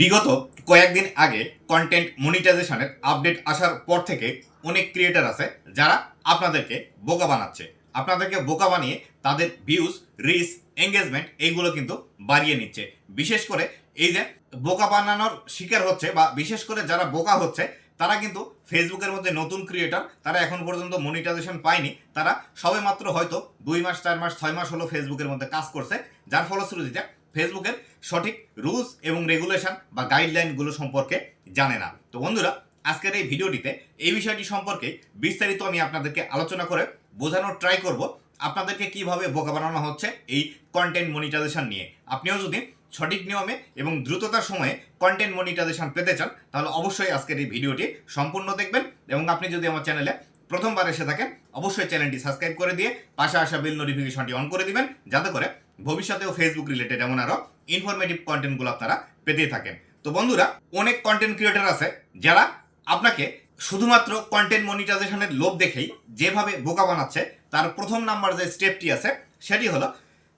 বিগত কয়েকদিন আগে কন্টেন্ট মনিটাইজেশনের আপডেট আসার পর থেকে অনেক ক্রিয়েটার আছে যারা আপনাদেরকে বোকা বানাচ্ছে। আপনাদেরকে বোকা বানিয়ে তাদের ভিউজ রিচ এঙ্গেজমেন্ট এইগুলো কিন্তু বাড়িয়ে নিচ্ছে। বিশেষ করে এই যে বোকা বানানোর শিকার হচ্ছে বা বিশেষ করে যারা বোকা হচ্ছে, তারা কিন্তু ফেসবুকের মধ্যে নতুন ক্রিয়েটার তারা এখন পর্যন্ত মনিটাইজেশন পায়নি। তারা সবে মাত্র হয়তো দুই মাস, চার মাস, ছয় মাস হলো ফেসবুকের মধ্যে কাজ করছে, যার ফলশ্রুতিতে ফেসবুকের সঠিক রুলস এবং রেগুলেশন বা গাইডলাইনগুলো সম্পর্কে জানে না। তো বন্ধুরা, আজকের এই ভিডিওটিতে এই বিষয়টি সম্পর্কে বিস্তারিত আমি আপনাদেরকে আলোচনা করে বোঝানোর ট্রাই করব। আপনাদেরকে কীভাবে বোকা বানানো হচ্ছে এই কন্টেন্ট মনিটাইজেশন নিয়ে। আপনিও যদি সঠিক নিয়মে এবং দ্রুততার সময়ে কন্টেন্ট মনিটাইজেশন পেতে চান, তাহলে অবশ্যই আজকের এই ভিডিওটি সম্পূর্ণ দেখবেন এবং আপনি যদি আমার চ্যানেলে প্রথমবার এসে থাকেন, অবশ্যই চ্যানেলটি সাবস্ক্রাইব করে দিয়ে পাশে আসা বেল নোটিফিকেশনটি অন করে দিবেন, যাতে করে ভবিষ্যতেও ফেসবুক রিলেটেড এমন আরও ইনফরমেটিভ কন্টেন্টগুলো আপনারা পেতেই থাকেন। তো বন্ধুরা, অনেক কন্টেন্ট ক্রিয়েটার আছে যারা আপনাকে শুধুমাত্র কন্টেন্ট মনিটাইজেশনের লোভ দেখেই যেভাবে বোকা বানাচ্ছে, তার প্রথম নাম্বার যে স্টেপটি আছে, সেটি হলো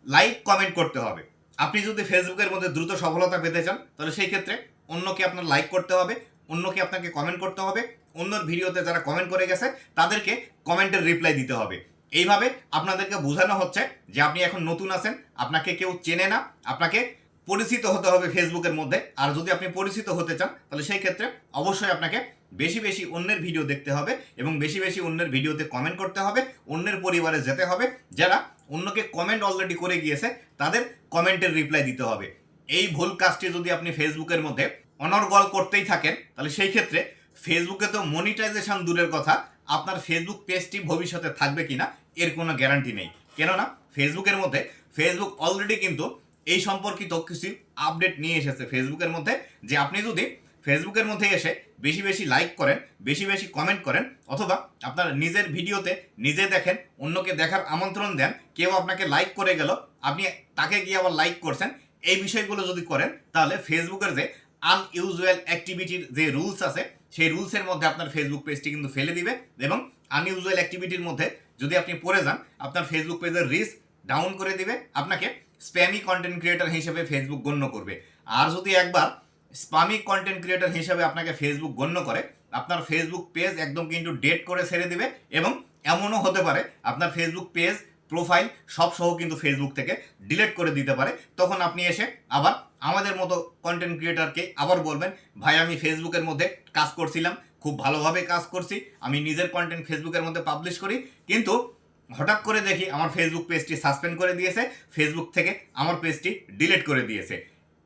লাইক কমেন্ট করতে হবে। আপনি যদি ফেসবুকের মধ্যে দ্রুত সফলতা পেতে চান, তাহলে সেই ক্ষেত্রে অন্যকে আপনার লাইক করতে হবে, অন্যকে আপনাকে কমেন্ট করতে হবে, অন্যর ভিডিওতে যারা কমেন্ট করে গেছে, তাদেরকে কমেন্টের রিপ্লাই দিতে হবে। এইভাবে আপনাদেরকে বোঝানো হচ্ছে যে আপনি এখন নতুন আছেন, আপনাকে কেউ চেনে না, আপনাকে পরিচিত হতে হবে ফেসবুকের মধ্যে। আর যদি আপনি পরিচিত হতে চান, তাহলে সেই ক্ষেত্রে অবশ্যই আপনাকে বেশি বেশি অন্যের ভিডিও দেখতে হবে এবং বেশি বেশি অন্যের ভিডিওতে কমেন্ট করতে হবে, অন্যের পরিবারে যেতে হবে, যারা অন্যকে কমেন্ট অলরেডি করে গিয়েছে, তাদের কমেন্টের রিপ্লাই দিতে হবে। এই ভুল কাজটি যদি আপনি ফেসবুকের মধ্যে অনর্গল করতেই থাকেন, তাহলে সেই ক্ষেত্রে ফেসবুকে তো মনিটাইজেশন দূরের কথা আপনার ফেসবুক পেজটি ভবিষ্যতে থাকবে কিনা, এর কোনো গ্যারান্টি নেই। কেননা ফেসবুকের মধ্যে ফেসবুক অলরেডি কিন্তু এই সম্পর্কিত কিছু আপডেট নিয়ে এসেছে ফেসবুকের মধ্যে, যে আপনি যদি ফেসবুকের মধ্যে এসে বেশি বেশি লাইক করেন, বেশি বেশি কমেন্ট করেন, অথবা আপনার নিজের ভিডিওতে নিজে দেখেন, অন্যকে দেখার আমন্ত্রণ দেন, কেউ আপনাকে লাইক করে গেল, আপনি তাকে গিয়ে আবার লাইক করছেন, এই বিষয়গুলো যদি করেন, তাহলে ফেসবুকের যে আনইউজুয়াল অ্যাক্টিভিটির যে রুলস আছে সেই রুলসের মধ্যে আপনার ফেসবুক পেজটি কিন্তু ফেলে দিবে এবং আনইউজুয়াল অ্যাক্টিভিটির মধ্যে যদি আপনি পড়ে যান, আপনার ফেসবুক পেজের রিস্ক ডাউন করে দিবে, আপনাকে স্প্যামি কন্টেন্ট ক্রিয়েটর হিসেবে ফেসবুক গণ্য করবে। আর যদি একবার স্পামি কন্টেন্ট ক্রিয়েটর হিসেবে আপনাকে ফেসবুক গণ্য করে, আপনার ফেসবুক পেজ একদম কিন্তু ডেট করে ছেড়ে দিবে এবং এমনও হতে পারে, আপনার ফেসবুক পেজ প্রোফাইল সব সহ কিন্তু ফেসবুক থেকে ডিলিট করে দিতে পারে। তখন আপনি এসে আবার আমাদের মতো কন্টেন্ট ক্রিয়েটারকে আবার বলবেন, ভাই, আমি ফেসবুকের মধ্যে কাজ করছিলাম, খুব ভালোভাবে কাজ করছি, আমি নিজের কন্টেন্ট ফেসবুকের মধ্যে পাবলিশ করি। কিন্তু হঠাৎ করে দেখি আমার ফেসবুক পেজটি সাসপেন্ড করে দিয়েছে ফেসবুক থেকে আমার পেজটি ডিলিট করে দিয়েছে।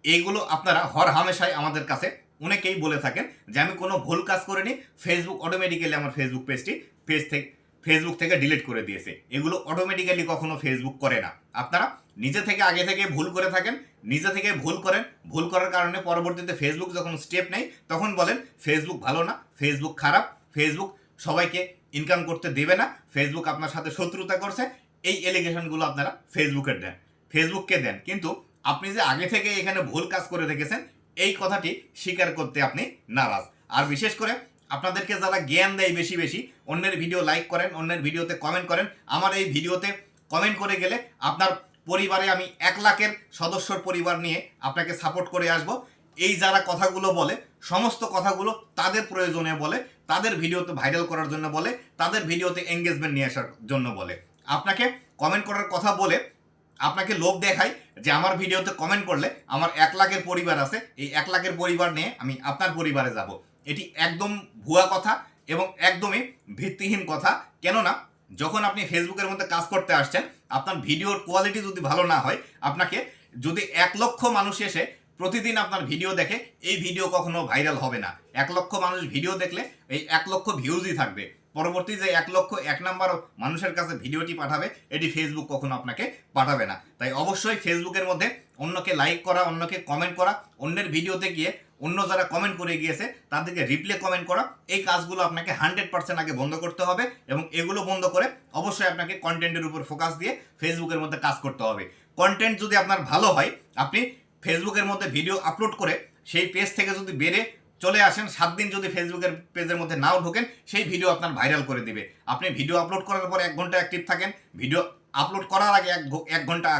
এইগুলো আপনারা হর হামেশাই আমাদের কাছে অনেকেই বলে থাকেন যে, আমি কোনো ভুল কাজ করিনি ফেসবুক অটোমেটিক্যালি আমার ফেসবুক পেজটি পেজ থেকে ফেসবুক থেকে ডিলিট করে দিয়েছে। এগুলো অটোমেটিক্যালি কখনো ফেসবুক করে না। আপনারা নিজে থেকে আগে থেকে ভুল করে থাকেন, নিজে থেকে ভুল করেন, ভুল করার কারণে পরবর্তীতে ফেসবুক যখন স্টেপ নেয়, তখন বলেন ফেসবুক ভালো না ফেসবুক খারাপ ফেসবুক সবাইকে ইনকাম করতে দেবে না ফেসবুক আপনার সাথে শত্রুতা করছে। এই এলিগেশনগুলো আপনারা ফেসবুকের দেন ফেসবুককে দেন। কিন্তু আপনি যে আগে থেকে এখানে ভুল কাজ করে রেখেছেন, এই কথাটি স্বীকার করতে আপনি নারাজ। আর বিশেষ করে আপনাদেরকে যারা জ্ঞান দেয় বেশি বেশি, অন্যের ভিডিও লাইক করেন, অন্যের ভিডিওতে কমেন্ট করেন, আমার এই ভিডিওতে কমেন্ট করে গেলে আপনার পরিবারে আমি এক লাখের সদস্যর পরিবার নিয়ে আপনাকে সাপোর্ট করে আসব। এই যারা কথাগুলো বলে, সমস্ত কথাগুলো তাদের প্রয়োজনে বলে, তাদের ভিডিওতে ভাইরাল করার জন্য বলে, তাদের ভিডিওতে এঙ্গেজমেন্ট নিয়ে আসার জন্য বলে। আপনাকে কমেন্ট করার কথা বলে, আপনাকে লোভ দেখাই যে আমার ভিডিওতে কমেন্ট করলে আমার এক লাখের পরিবার আছে, এই এক লাখের পরিবার নিয়ে আমি আপনার পরিবারে যাব। এটি একদম ভুয়া কথা এবং একদমই ভিত্তিহীন কথা। কেননা, যখন আপনি ফেসবুকের মধ্যে কাজ করতে আসছেন, আপনার ভিডিওর কোয়ালিটি যদি ভালো না হয়, আপনাকে যদি এক লক্ষ মানুষ এসে প্রতিদিন আপনার ভিডিও দেখে, এই ভিডিও কখনো ভাইরাল হবে না। এক লক্ষ মানুষ ভিডিও দেখলে এই এক লক্ষ ভিউজই থাকবে। পরবর্তী যে এক লক্ষ এক নাম্বার মানুষের কাছে ভিডিওটি পাঠাবে, এটি ফেসবুক কখনো আপনাকে পাঠাবে না। তাই অবশ্যই ফেসবুকের মধ্যে অন্যকে লাইক করা, অন্যকে কমেন্ট করা, অন্যের ভিডিওতে গিয়ে অন্য যারা কমেন্ট করে গিয়েছে, তাদেরকে রিপ্লে কমেন্ট করা। এই কাজগুলো আপনাকে হান্ড্রেড পার্সেন্ট আগে বন্ধ করতে হবে এবং এগুলো বন্ধ করে অবশ্যই আপনাকে কন্টেন্টের উপর ফোকাস দিয়ে ফেসবুকের মধ্যে কাজ করতে হবে। কন্টেন্ট যদি আপনার ভালো হয়, আপনি ফেসবুকের মধ্যে ভিডিও আপলোড করে সেই পেজ থেকে যদি বেড়ে চলে আসেন, সাত দিন যদি ফেসবুকের পেজের মধ্যে নাও ঢোকেন, সেই ভিডিও আপনার ভাইরাল করে দিবে। আপনি ভিডিও আপলোড করার পর এক ঘণ্টা অ্যাক্টিভ থাকেন ভিডিও আপলোড করার আগে এক ঘণ্টা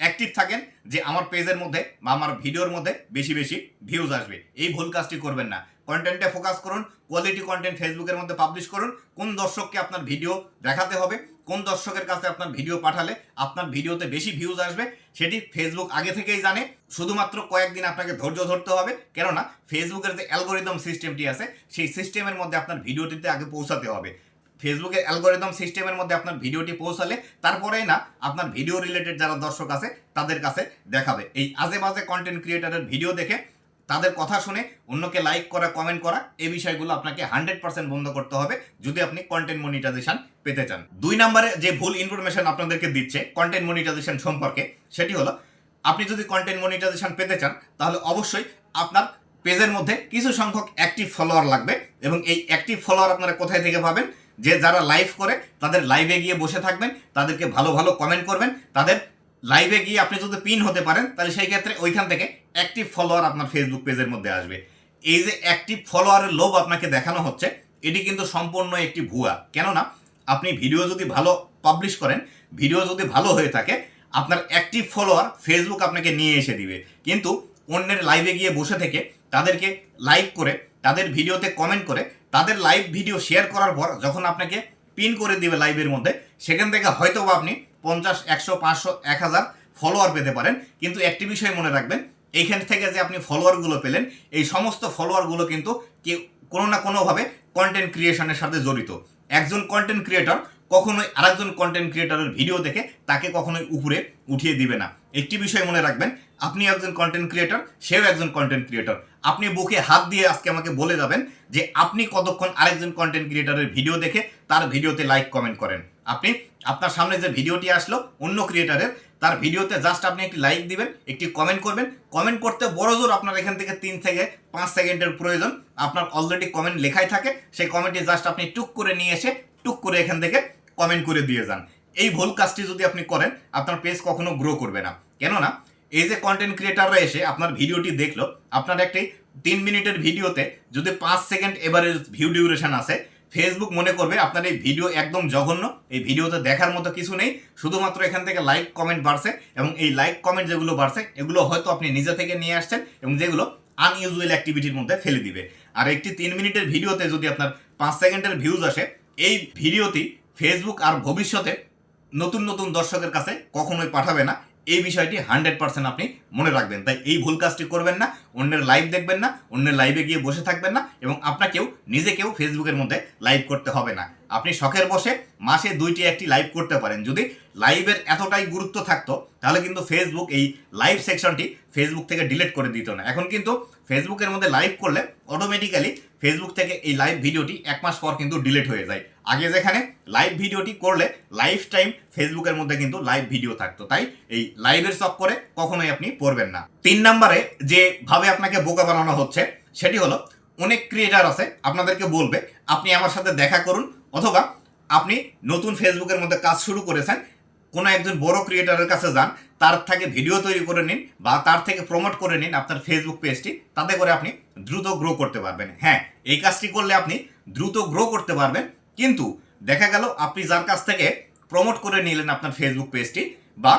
অ্যাক্টিভ থাকেন যে আমার পেজের মধ্যে বা আমার ভিডিওর মধ্যে বেশি বেশি ভিউজ আসবে। এই ভুল কাজটি করবেন না। কন্টেন্টে ফোকাস করুন কোয়ালিটি কন্টেন্ট ফেসবুকের মধ্যে পাবলিশ করুন, কোন দর্শককে আপনার ভিডিও দেখাতে হবে, কোন দর্শকের কাছে আপনার ভিডিও পাঠালে আপনার ভিডিওতে বেশি ভিউজ আসবে, সেটি ফেসবুক আগে থেকেই জানে। শুধুমাত্র কয়েকদিন আপনাকে ধৈর্য ধরতে হবে, কেননা ফেসবুকের যে অ্যালগোরিদম সিস্টেমটি আছে, সেই সিস্টেমের মধ্যে আপনার ভিডিওটিতে আগে পৌঁছাতে হবে। ফেসবুকের অ্যালগোরিদম সিস্টেমের মধ্যে আপনার ভিডিওটি পৌঁছালে তারপরেই না আপনার ভিডিও রিলেটেড যারা দর্শক আছে, তাদের কাছে দেখাবে। এই আজে বাজে কন্টেন্ট ক্রিয়েটারের ভিডিও দেখে তাদের কথা শুনে অন্যকে লাইক করা কমেন্ট করা এই বিষয়গুলো আপনাকে হান্ড্রেড পার্সেন্ট বন্ধ করতে হবে যদি আপনি কন্টেন্ট মনিটাইজেশন পেতে চান। দুই নম্বরে যে ভুল ইনফরমেশন আপনাদেরকে দিচ্ছে কন্টেন্ট মনিটাইজেশন সম্পর্কে, সেটি হলো আপনি যদি কন্টেন্ট মনিটাইজেশন পেতে চান, তাহলে অবশ্যই আপনার পেজের মধ্যে কিছু সংখ্যক অ্যাক্টিভ ফলোয়ার লাগবে এবং এই অ্যাক্টিভ ফলোয়ার আপনারা কোথায় থেকে পাবেন? যে যারা লাইভ করে, তাদের লাইভে গিয়ে বসে থাকবেন, তাদেরকে ভালো ভালো কমেন্ট করবেন, তাদের লাইভে গিয়ে আপনি যদি পিন হতে পারেন, তাহলে সেই ক্ষেত্রে ওইখান থেকে অ্যাক্টিভ ফলোয়ার আপনার ফেসবুক পেজের মধ্যে আসবে। এই যে অ্যাক্টিভ ফলোয়ারের লোভ আপনাকে দেখানো হচ্ছে, এটি কিন্তু সম্পূর্ণ একটি ভুয়া। কেননা, আপনি ভিডিও যদি ভালো পাবলিশ করেন ভিডিও যদি ভালো হয়ে থাকে, আপনার অ্যাক্টিভ ফলোয়ার ফেসবুক আপনাকে নিয়ে এসে দিবে। কিন্তু অন্যের লাইভে গিয়ে বসে থেকে তাদেরকে লাইক করে তাদের ভিডিওতে কমেন্ট করে, তাদের লাইভ ভিডিও শেয়ার করার পর যখন আপনাকে পিন করে দিবে লাইভের মধ্যে, সেখান থেকে হয়তো বা আপনি পঞ্চাশ, একশো, পাঁচশো, এক হাজার ফলোয়ার পেতে পারেন। কিন্তু একটি বিষয় মনে রাখবেন এইখান থেকে যে আপনি ফলোয়ারগুলো পেলেন, এই সমস্ত ফলোয়ারগুলো কিন্তু কেউ কোনো না কোনোভাবে কন্টেন্ট ক্রিয়েশনের সাথে জড়িত। একজন কন্টেন্ট ক্রিয়েটর কখনোই আরেকজন কন্টেন্ট ক্রিয়েটরের ভিডিও দেখে তাকে কখনোই উপরে উঠিয়ে দিবে না। একটি বিষয় মনে রাখবেন আপনি একজন কন্টেন্ট ক্রিয়েটর সেও একজন কন্টেন্ট ক্রিয়েটর আপনি বুকে হাত দিয়ে আজকে আমাকে বলে যাবেন যে আপনি কতক্ষণ আরেকজন কন্টেন্ট ক্রিয়েটরের ভিডিও দেখে তার ভিডিওতে লাইক কমেন্ট করেন। আপনি, আপনার সামনে যে ভিডিওটি আসলো অন্য ক্রিয়েটারের তার ভিডিওতে জাস্ট আপনি একটি লাইক দিবেন, একটি কমেন্ট করবেন। কমেন্ট করতে বড় জোর আপনার এখান থেকে তিন থেকে পাঁচ সেকেন্ডের প্রয়োজন। আপনার অলরেডি কমেন্ট লেখাই থাকে, সেই কমেন্টটি জাস্ট আপনি টুক করে নিয়ে এসে টুক করে এখান থেকে কমেন্ট করে দিয়ে যান। এই ভুল কাজটি যদি আপনি করেন, আপনার পেজ কখনো গ্রো করবে না। কেননা এই যে কন্টেন্ট ক্রিয়েটাররা এসে আপনার ভিডিওটি দেখল, আপনার একটি তিন মিনিটের ভিডিওতে যদি পাঁচ সেকেন্ড এবারে ভিউ ডিউরেশন আছে ফেসবুক মনে করবে আপনার এই ভিডিও একদম জঘন্য, এই ভিডিওতে দেখার মতো কিছু নেই, শুধুমাত্র এখান থেকে লাইক কমেন্ট বাড়ছে এবং এই লাইক কমেন্ট যেগুলো বাড়ছে, এগুলো হয়তো আপনি নিজে থেকে নিয়ে আসছেন এবং যেগুলো আনইউজুয়াল অ্যাক্টিভিটির মধ্যে ফেলে দিবে। আর একটি তিন মিনিটের ভিডিওতে যদি আপনার পাঁচ সেকেন্ডের ভিউজ আসে, এই ভিডিওটি ফেসবুক আর ভবিষ্যতে নতুন নতুন দর্শকের কাছে কখনোই পাঠাবে না এই বিষয়টি হান্ড্রেড পার্সেন্ট আপনি মনে রাখবেন। তাই এই ভুল কাজটি করবেন না, অন্যের লাইভ দেখবেন না, অন্যের লাইভে গিয়ে বসে থাকবেন না এবং আপনাকেও, নিজেকেও ফেসবুকের মধ্যে লাইভ করতে হবে না। আপনি শখের বসে মাসে দুইটি, একটি লাইভ করতে পারেন। যদি লাইভের এতটাই গুরুত্ব থাকতো, তাহলে কিন্তু ফেসবুক এই লাইভ সেকশনটি ফেসবুক থেকে ডিলিট করে দিত না। এখন কিন্তু ফেসবুকের মধ্যে লাইভ করলে অটোমেটিক্যালি ফেসবুক থেকে এই লাইভ ভিডিওটি এক মাস পর কিন্তু ডিলিট হয়ে যায়। আগে যেখানে লাইভ ভিডিওটি করলে লাইফ টাইম ফেসবুকের মধ্যে কিন্তু লাইভ ভিডিও থাকতো। তাই এই লাইভের চক করে কখনোই আপনি পড়বেন না। তিন নম্বরে যেভাবে আপনাকে বোকা বানানো হচ্ছে, সেটি হলো অনেক ক্রিয়েটার আছে, আপনাদেরকে বলবে, আপনি আমার সাথে দেখা করুন অথবা আপনি নতুন ফেসবুকের মধ্যে কাজ শুরু করেছেন, কোনো একজন বড় ক্রিয়েটারের কাছে যান, তার থেকে ভিডিও তৈরি করে নিন বা তার থেকে প্রমোট করে নিন আপনার ফেসবুক পেজটি তাতে করে আপনি দ্রুত গ্রো করতে পারবেন। হ্যাঁ এই কাজটি করলে আপনি দ্রুত গ্রো করতে পারবেন, কিন্তু দেখা গেল আপনি যার কাছ থেকে প্রমোট করে নিলেন আপনার ফেসবুক পেজটি বা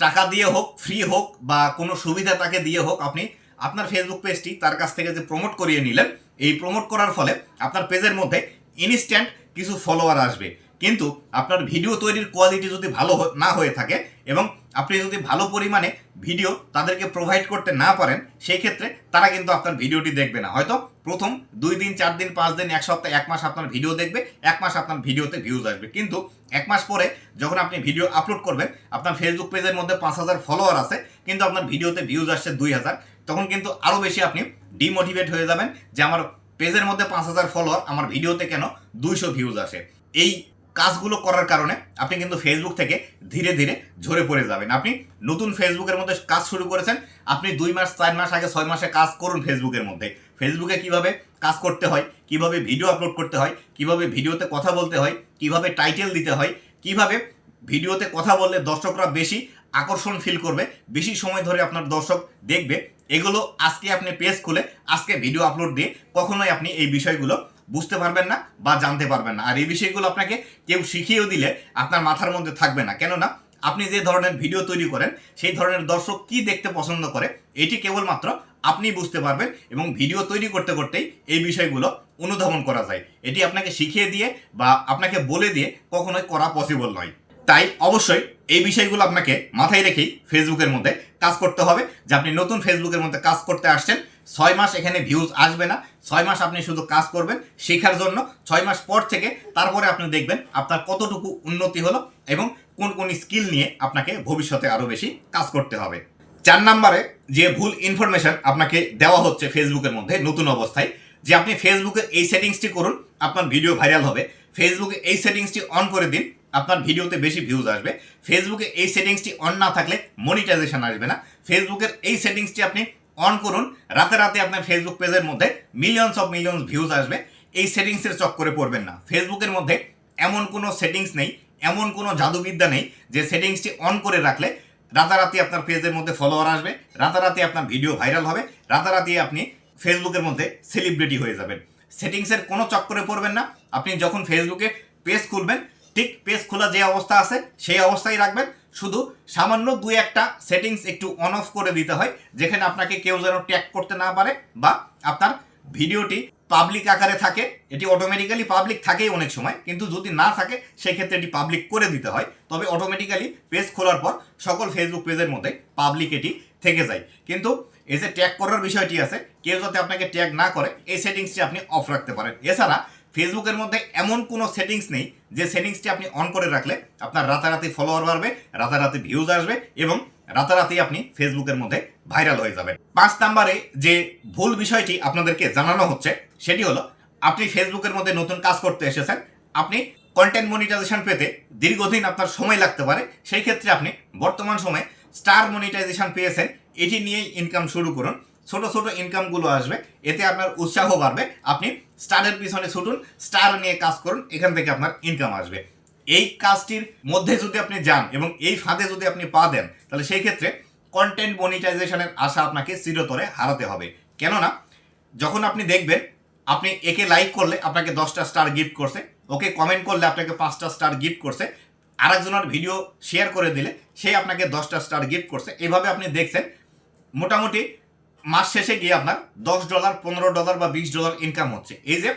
টাকা দিয়ে হোক ফ্রি হোক বা কোনো সুবিধা তাকে দিয়ে হোক, আপনি আপনার ফেসবুক পেজটি তার কাছ থেকে যে প্রমোট করিয়ে নিলেন, এই প্রমোট করার ফলে আপনার পেজের মধ্যে ইনস্ট্যান্ট কিছু ফলোয়ার আসবে। কিন্তু আপনার ভিডিও তৈরির কোয়ালিটি যদি ভালো না হয়ে থাকে এবং আপনি যদি ভালো পরিমাণে ভিডিও তাদেরকে প্রোভাইড করতে না পারেন, সেই ক্ষেত্রে তারা কিন্তু আপনার ভিডিওটি দেখবে না। হয়তো প্রথম দুই দিন, চার দিন, পাঁচ দিন, এক সপ্তাহ, এক মাস আপনার ভিডিও দেখবে, এক মাস আপনার ভিডিওতে ভিউজ আসবে। কিন্তু এক মাস পরে যখন আপনি ভিডিও আপলোড করবেন, আপনার ফেসবুক পেজের মধ্যে পাঁচ হাজার ফলোয়ার আছে, কিন্তু আপনার ভিডিওতে ভিউজ আসছে দুই হাজার, তখন কিন্তু আরও বেশি আপনি ডিমোটিভেট হয়ে যাবেন যে আমার পেজের মধ্যে পাঁচ হাজার ফলোয়ার আমার ভিডিওতে কেন দুইশো ভিউজ আসে। এই কাজগুলো করার কারণে আপনি কিন্তু ফেসবুক থেকে ধীরে ধীরে ঝরে পড়ে যাবেন। আপনি নতুন ফেসবুকের মধ্যে কাজ শুরু করেছেন, আপনি দুই মাস, চার মাস আগে ছয় মাসে কাজ করুন ফেসবুকের মধ্যে। ফেসবুকে কীভাবে কাজ করতে হয়, কীভাবে ভিডিও আপলোড করতে হয়, কীভাবে ভিডিওতে কথা বলতে হয়, কীভাবে টাইটেল দিতে হয়, কীভাবে ভিডিওতে কথা বললে দর্শকরা বেশি আকর্ষণ ফিল করবে, বেশি সময় ধরে আপনার দর্শক দেখবে এগুলো আজকে আপনি পেজ খুলে, আজকে ভিডিও আপলোড দিয়ে কখনোই আপনি এই বিষয়গুলো বুঝতে পারবেন না বা জানতে পারবেন না। আর এই বিষয়গুলো আপনাকে কেউ শিখিয়েও দিলে আপনার মাথার মধ্যে থাকবে না। কেননা, আপনি যে ধরনের ভিডিও তৈরি করেন, সেই ধরনের দর্শক কি দেখতে পছন্দ করে, এটি কেবলমাত্র আপনি বুঝতে পারবেন এবং ভিডিও তৈরি করতে করতেই এই বিষয়গুলো অনুধাবন করা যায়। এটি আপনাকে শিখিয়ে দিয়ে বা আপনাকে বলে দিয়ে কখনোই করা পসিবল নয়। তাই অবশ্যই এই বিষয়গুলো আপনাকে মাথায় রেখেই ফেসবুকের মধ্যে কাজ করতে হবে। যে আপনি নতুন ফেসবুকের মধ্যে কাজ করতে আসছেন, ছয় মাস এখানে ভিউজ আসবে না, ছয় মাস আপনি শুধু কাজ করবেন শেখার জন্য, ছয় মাস পর থেকে তারপরে আপনি দেখবেন আপনার কতটুকু উন্নতি হলো এবং কোন কোন স্কিল নিয়ে আপনাকে ভবিষ্যতে আরও বেশি কাজ করতে হবে। চার নাম্বারে যে ভুল ইনফরমেশন আপনাকে দেওয়া হচ্ছে ফেসবুকের মধ্যে নতুন অবস্থায়, যে আপনি ফেসবুকে এই সেটিংসটি করুন, আপনার ভিডিও ভাইরাল হবে। ফেসবুকে এই সেটিংসটি অন করে দিন আপনার ভিডিওতে বেশি ভিউজ আসবে। ফেসবুকে এই সেটিংসটি অন না থাকলে মনিটাইজেশন আসবে না। ফেসবুকের এই সেটিংসটি আপনি অন করুন। রাতে রাতে আপনার ফেসবুক পেজের মধ্যে মিলিয়নস অফ মিলিয়নস ভিউজ আসবে। এই সেটিংসের চক্করে পড়বেন না। ফেসবুকের মধ্যে এমন কোনো সেটিংস নেই, এমন কোনো জাদুবিদ্যা নেই যে সেটিংসটি অন করে রাখলে রাতারাতি আপনার পেজের মধ্যে ফলোয়ার আসবে, রাতারাতি আপনার ভিডিও ভাইরাল হবে, রাতারাতি আপনি ফেসবুকের মধ্যে সেলিব্রিটি হয়ে যাবেন। সেটিংসের কোনো চক্করে পড়বেন না। আপনি যখন ফেসবুকে পেজ খুলবেন ঠিক পেজ খোলা যে অবস্থা আছে, সেই অবস্থায় রাখবেন। শুধু সামান্য দুই একটা সেটিংস একটু অন অফ করে দিতে হয়, যেখানে আপনাকে কেউ যেন ট্যাগ করতে না পারে বা আপনার ভিডিওটি পাবলিক আকারে থাকে। এটি অটোমেটিক্যালি পাবলিক থাকেই অনেক সময়, কিন্তু যদি না থাকে, সেক্ষেত্রে এটি পাবলিক করে দিতে হয়। তবে অটোমেটিক্যালি পেজ খোলার পর সকল ফেসবুক পেজের মধ্যে পাবলিক এটি থেকে যায়। কিন্তু এই যে ট্যাগ করার বিষয়টি আছে, কেউ যাতে আপনাকে ট্যাগ না করে, এই সেটিংসটি আপনি অফ রাখতে পারেন। এছাড়া ফেসবুকের মধ্যে এমন কোনো সেটিংস নেই যে সেটিংসটি আপনি অন করে রাখলে আপনার রাতারাতি ফলোয়ার বাড়বে, রাতারাতি ভিউজ আসবে এবং রাতারাতি আপনি ফেসবুকের মধ্যে ভাইরাল হয়ে যাবেন। পাঁচ নাম্বারে যে ভুল বিষয়টি আপনাদেরকে জানানো হচ্ছে, সেটি হলো আপনি ফেসবুকের মধ্যে নতুন কাজ করতে এসেছেন, আপনি কন্টেন্ট মনিটাইজেশন পেতে দীর্ঘদিন আপনার সময় লাগতে পারে, সেই ক্ষেত্রে আপনি বর্তমান সময়ে স্টার মনিটাইজেশন পেয়েছেন, এটি নিয়েই ইনকাম শুরু করুন। ছোট ছোট ইনকামগুলো আসবে, এতে আপনার উৎসাহ বাড়বে। আপনি স্টারের পিছনে ছুটুন স্টার নিয়ে কাজ করুন, এখান থেকে আপনার ইনকাম আসবে। এই কাজটির মধ্যে যদি আপনি যান এবং এই ফাঁদে যদি আপনি পা দেন, তাহলে সেই ক্ষেত্রে কন্টেন্ট মনিটাইজেশনের আশা আপনাকে চিরতরে হারাতে হবে। কেননা, যখন আপনি দেখবেন, আপনি একে লাইক করলে আপনাকে দশটা স্টার গিফট করছে, ওকে কমেন্ট করলে আপনাকে পাঁচটা স্টার গিফট করছে, আরেকজনের ভিডিও শেয়ার করে দিলে সে আপনাকে দশটা স্টার গিফট করছে। এভাবে আপনি দেখছেন, মোটামুটি মাস শেষে গিয়ে আপনার দশ ডলার পনেরো ডলার বা বিশ ডলার ইনকাম হচ্ছে। এই যে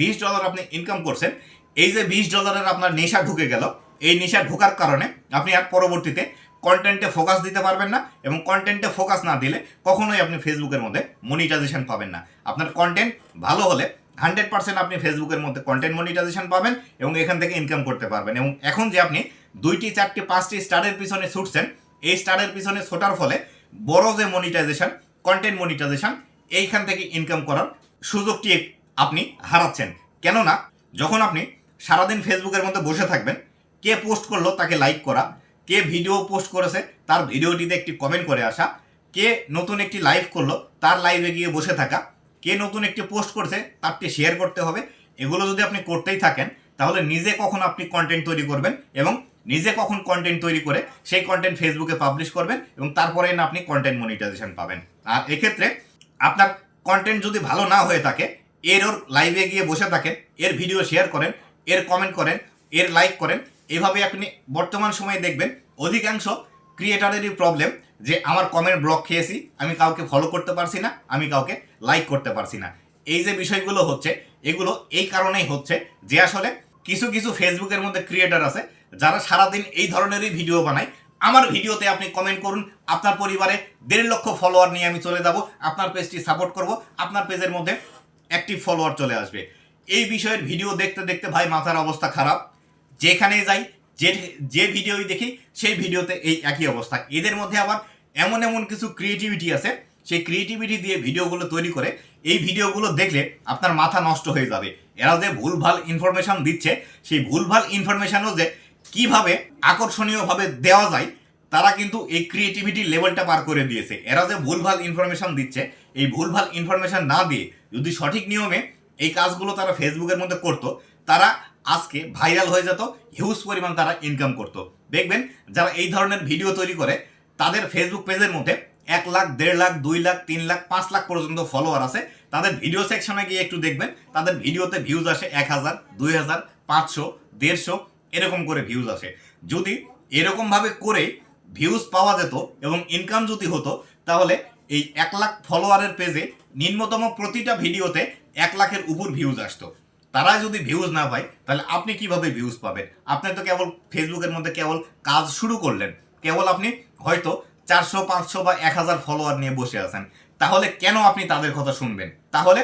বিশ ডলার আপনি ইনকাম করছেন, এই যে বিশ ডলারের আপনার নেশা ঢুকে গেল, এই নেশা ঢোকার কারণে আপনি আর পরবর্তীতে কন্টেন্টে ফোকাস দিতে পারবেন না এবং কন্টেন্টে ফোকাস না দিলে কখনোই আপনি ফেসবুকের মধ্যে মনিটাইজেশন পাবেন না। আপনার কন্টেন্ট ভালো হলে হান্ড্রেড পার্সেন্ট আপনি ফেসবুকের মধ্যে কন্টেন্ট মনিটাইজেশন পাবেন এবং এখান থেকে ইনকাম করতে পারবেন। এবং এখন যে আপনি দুইটি, চারটি, পাঁচটি স্টারের পিছনে ছুটছেন, এই স্টারের পিছনে ছোটার ফলে বড় যে মনিটাইজেশন কন্টেন্ট মনিটাইজেশন এইখান থেকে ইনকাম করার সুযোগটি আপনি হারাচ্ছেন। কেননা, যখন আপনি সারাদিন ফেসবুকের মধ্যে বসে থাকবেন, কে পোস্ট করল তাকে লাইক করা, কে ভিডিও পোস্ট করেছে তার ভিডিওটিতে একটি কমেন্ট করে আসা, কে নতুন একটি লাইভ করল তার লাইভে গিয়ে বসে থাকা, কে নতুন একটি পোস্ট করছে তারটি শেয়ার করতে হবে, এগুলো যদি আপনি করতেই থাকেন, তাহলে নিজে কখন আপনি কন্টেন্ট তৈরি করবেন এবং নিজে কখন কন্টেন্ট তৈরি করে সেই কন্টেন্ট ফেসবুকে পাবলিশ করবেন এবং তারপরে না আপনি কন্টেন্ট মনিটাইজেশন পাবেন। আর এক্ষেত্রে আপনার কন্টেন্ট যদি ভালো না হয়ে থাকে এর ওর লাইভে গিয়ে বসে থাকেন, এর ভিডিও শেয়ার করেন, এর কমেন্ট করেন, এর লাইক করেন, এভাবে আপনি বর্তমান সময়ে দেখবেন অধিকাংশ ক্রিয়েটারেরই প্রবলেম যে আমার কমেন্ট ব্লক খেয়েছি, আমি কাউকে ফলো করতে পারছি না, আমি কাউকে লাইক করতে পারছি না। এই যে বিষয়গুলো হচ্ছে, এগুলো এই কারণেই হচ্ছে যে আসলে কিছু কিছু ফেসবুকের মধ্যে ক্রিয়েটার আছে, যারা সারাদিন এই ধরনেরই ভিডিও বানায় আমার ভিডিওতে আপনি কমেন্ট করুন। আপনার পরিবারে দেড় লক্ষ ফলোয়ার নিয়ে আমি চলে যাব। আপনার পেজটি সাপোর্ট করব। আপনার পেজের মধ্যে অ্যাক্টিভ ফলোয়ার চলে আসবে। এই বিষয়ের ভিডিও দেখতে দেখতে ভাই মাথার অবস্থা খারাপ। যেখানে যাই, যে যে ভিডিওই দেখি, সেই ভিডিওতে এই একই অবস্থা। এদের মধ্যে আবার এমন এমন কিছু ক্রিয়েটিভিটি আছে। সেই ক্রিয়েটিভিটি দিয়ে ভিডিওগুলো তৈরি করে, এই ভিডিওগুলো দেখলে আপনার মাথা নষ্ট হয়ে যাবে। এরা যে ভুলভাল ইনফরমেশন দিচ্ছে, সেই ভুলভাল ইনফরমেশনও যে কীভাবে আকর্ষণীয়ভাবে দেওয়া যায়, তারা কিন্তু এই ক্রিয়েটিভিটি লেভেলটা পার করে দিয়েছে। এরা যে ভুলভাল ইনফরমেশন দিচ্ছে, এই ভুলভাল ইনফরমেশন না দিয়ে যদি সঠিক নিয়মে এই কাজগুলো তারা ফেসবুকের মধ্যে করতো, তারা আজকে ভাইরাল হয়ে যেত হিউজ পরিমাণ তারা ইনকাম করতো। দেখবেন, যারা এই ধরনের ভিডিও তৈরি করে, তাদের ফেসবুক পেজের মধ্যে এক লাখ, দেড় লাখ, দুই লাখ, তিন লাখ, পাঁচ লাখ পর্যন্ত ফলোয়ার আছে। তাদের ভিডিও সেকশনে গিয়ে একটু দেখবেন, তাদের ভিডিওতে ভিউজ আসে এক হাজার, দুই হাজার, পাঁচশো, দেড়শো এরকম করে ভিউজ আসে। যদি এরকমভাবে করে ভিউজ পাওয়া যেত এবং ইনকাম যদি হতো, তাহলে এই এক লাখ ফলোয়ারের পেজে নিম্নতম প্রতিটা ভিডিওতে এক লাখের উপর ভিউজ আসতো। তারা যদি ভিউজ না পায়, তাহলে আপনি কীভাবে ভিউজ পাবেন? আপনি তো কেবল ফেসবুকের মধ্যে কেবল কাজ শুরু করলেন। কেবল আপনি হয়তো চারশো, পাঁচশো বা এক হাজার ফলোয়ার নিয়ে বসে আছেন। তাহলে কেন আপনি তাদের কথা শুনবেন? তাহলে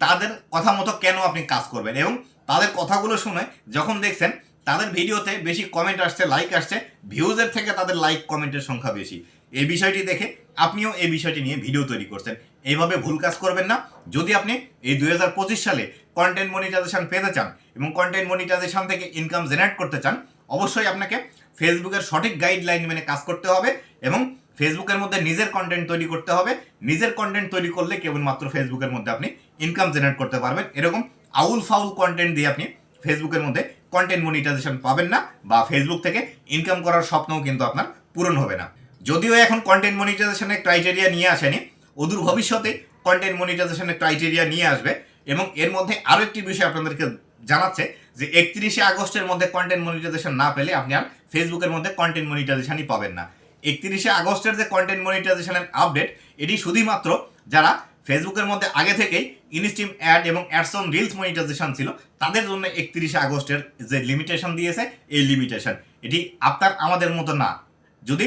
তাদের কথা মতো কেন আপনি কাজ করবেন? এবং তাদের কথাগুলো শুনে যখন দেখছেন তাদের ভিডিওতে বেশি কমেন্ট আসছে লাইক আসছে ভিউজের থেকে তাদের লাইক কমেন্টের সংখ্যা বেশি। এই বিষয়টি দেখে আপনিও এই বিষয়টি নিয়ে ভিডিও তৈরি করছেন। এইভাবে ভুল কাজ করবেন না। যদি আপনি এই দুই হাজার পঁচিশ সালে কন্টেন্ট মনিটাইজেশন পেতে চান এবং কন্টেন্ট মনিটাইজেশন থেকে ইনকাম জেনারেট করতে চান, অবশ্যই আপনাকে ফেসবুকের সঠিক গাইডলাইন মেনে কাজ করতে হবে এবং ফেসবুকের মধ্যে নিজের কন্টেন্ট তৈরি করতে হবে। নিজের কন্টেন্ট তৈরি করলে কেবলমাত্র ফেসবুকের মধ্যে আপনি ইনকাম জেনারেট করতে পারবেন। এরকম আউল ফাউল কন্টেন্ট দিয়ে আপনি ফেসবুকের মধ্যে কন্টেন্ট মনিটাইজেশন পাবেন না বা ফেসবুক থেকে ইনকাম করার স্বপ্নও কিন্তু আপনার পূরণ হবে না। যদিও এখন কন্টেন্ট মনিটাইজেশনের ক্রাইটেরিয়া নিয়ে আসেনি, অদূর ভবিষ্যতে কন্টেন্ট মনিটাইজেশনের ক্রাইটেরিয়া নিয়ে আসবে এবং এর মধ্যে আরও একটি বিষয় আপনাদেরকে জানাচ্ছে যে একত্রিশে আগস্টের মধ্যে কন্টেন্ট মনিটাইজেশন না পেলে আপনি আর ফেসবুকের মধ্যে কন্টেন্ট মনিটাইজেশনই পাবেন না। একত্রিশে আগস্টের যে কন্টেন্ট মনিটাইজেশনের আপডেট এটি শুধুমাত্র যারা ফেসবুকের মধ্যে আগে থেকেই ইনস্টিম অ্যাড এবং অ্যাডস অন রিলস মনিটাইজেশন ছিল। তাদের জন্য একত্রিশে আগস্টের যে লিমিটেশন দিয়েছে, এই লিমিটেশন এটি আপনার আমাদের মতো না। যদি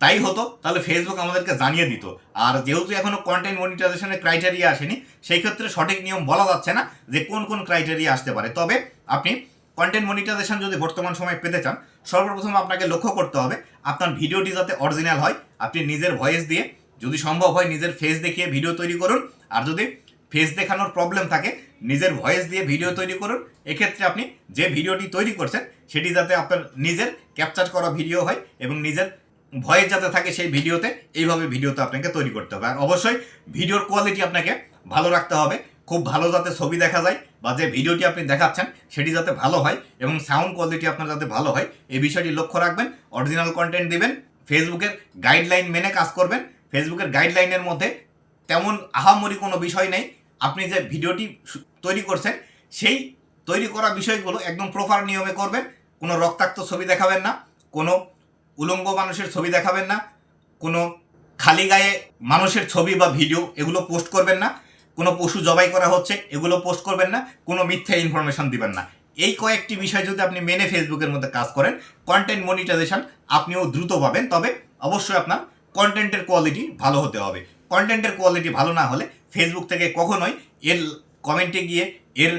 তাই হতো, তাহলে ফেসবুক আমাদেরকে জানিয়ে দিত। আর যেহেতু এখনও কন্টেন্ট মনিটাইজেশনের ক্রাইটেরিয়া আসেনি, সেই ক্ষেত্রে সঠিক নিয়ম বলা যাচ্ছে না যে কোন কোন ক্রাইটেরিয়া আসতে পারে। তবে আপনি কন্টেন্ট মনিটাইজেশন যদি বর্তমান সময় পেতে চান, সর্বপ্রথম আপনাকে লক্ষ্য করতে হবে, আপনার ভিডিওটি যাতে অরিজিনাল হয়, আপনি নিজের ভয়েস দিয়ে যদি সম্ভব হয় নিজের ফেস দেখিয়ে ভিডিও তৈরি করুন। আর যদি ফেস দেখানোর প্রবলেম থাকে, নিজের ভয়েস দিয়ে ভিডিও তৈরি করুন। এক্ষেত্রে আপনি যে ভিডিওটি তৈরি করছেন, সেটি যাতে আপনার নিজের ক্যাপচার করা ভিডিও হয় এবং নিজের ভয়েস যাতে থাকে সেই ভিডিওতে এইভাবে ভিডিওতে আপনাকে তৈরি করতে হবে। আর অবশ্যই ভিডিওর কোয়ালিটি আপনাকে ভালো রাখতে হবে। খুব ভালো যাতে ছবি দেখা যায় বা যে ভিডিওটি আপনি দেখাচ্ছেন, সেটি যাতে ভালো হয় এবং সাউন্ড কোয়ালিটি আপনার যাতে ভালো হয়, এই বিষয়টি লক্ষ্য রাখবেন। অরিজিনাল কন্টেন্ট দিবেন ফেসবুকের গাইডলাইন মেনে কাজ করবেন। ফেসবুকের গাইডলাইনের মধ্যে তেমন আহামরি কোনো বিষয় নেই। আপনি যে ভিডিওটি তৈরি করছেন, সেই তৈরি করা বিষয়গুলো একদম প্রপার নিয়মে করবেন। কোনো রক্তাক্ত ছবি দেখাবেন না, কোনো উলঙ্গ মানুষের ছবি দেখাবেন না, কোনো খালি গায়ে মানুষের ছবি বা ভিডিও এগুলো পোস্ট করবেন না, কোনো পশু জবাই করা হচ্ছে এগুলো পোস্ট করবেন না, কোনো মিথ্যা ইনফরমেশন দিবেন না। এই কয়েকটি বিষয় যদি আপনি মেনে ফেসবুকের মধ্যে কাজ করেন কন্টেন্ট মনিটাইজেশন আপনিও দ্রুত পাবেন। তবে অবশ্যই আপনার কন্টেন্টের কোয়ালিটি ভালো হতে হবে। কন্টেন্টের কোয়ালিটি ভালো না হলে ফেসবুক থেকে কখনোই এর কমেন্টে গিয়ে, এর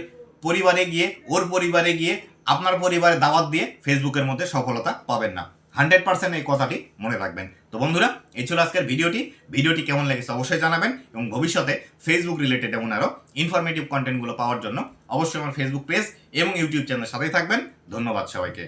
পরিবারে গিয়ে, ওর পরিবারে গিয়ে, আপনার পরিবারে দাওয়াত দিয়ে ফেসবুকের মধ্যে সফলতা পাবেন না। হান্ড্রেড পার্সেন্ট এই কথাটি মনে রাখবেন। তো বন্ধুরা, এই ছিল আজকের ভিডিওটি। ভিডিওটি কেমন লেগেছে অবশ্যই জানাবেন এবং ভবিষ্যতে ফেসবুক রিলেটেড এমন আরও ইনফরমেটিভ কন্টেন্টগুলো পাওয়ার জন্য অবশ্যই আমার ফেসবুক পেজ এবং ইউটিউব চ্যানেলের সাথেই থাকবেন। ধন্যবাদ সবাইকে।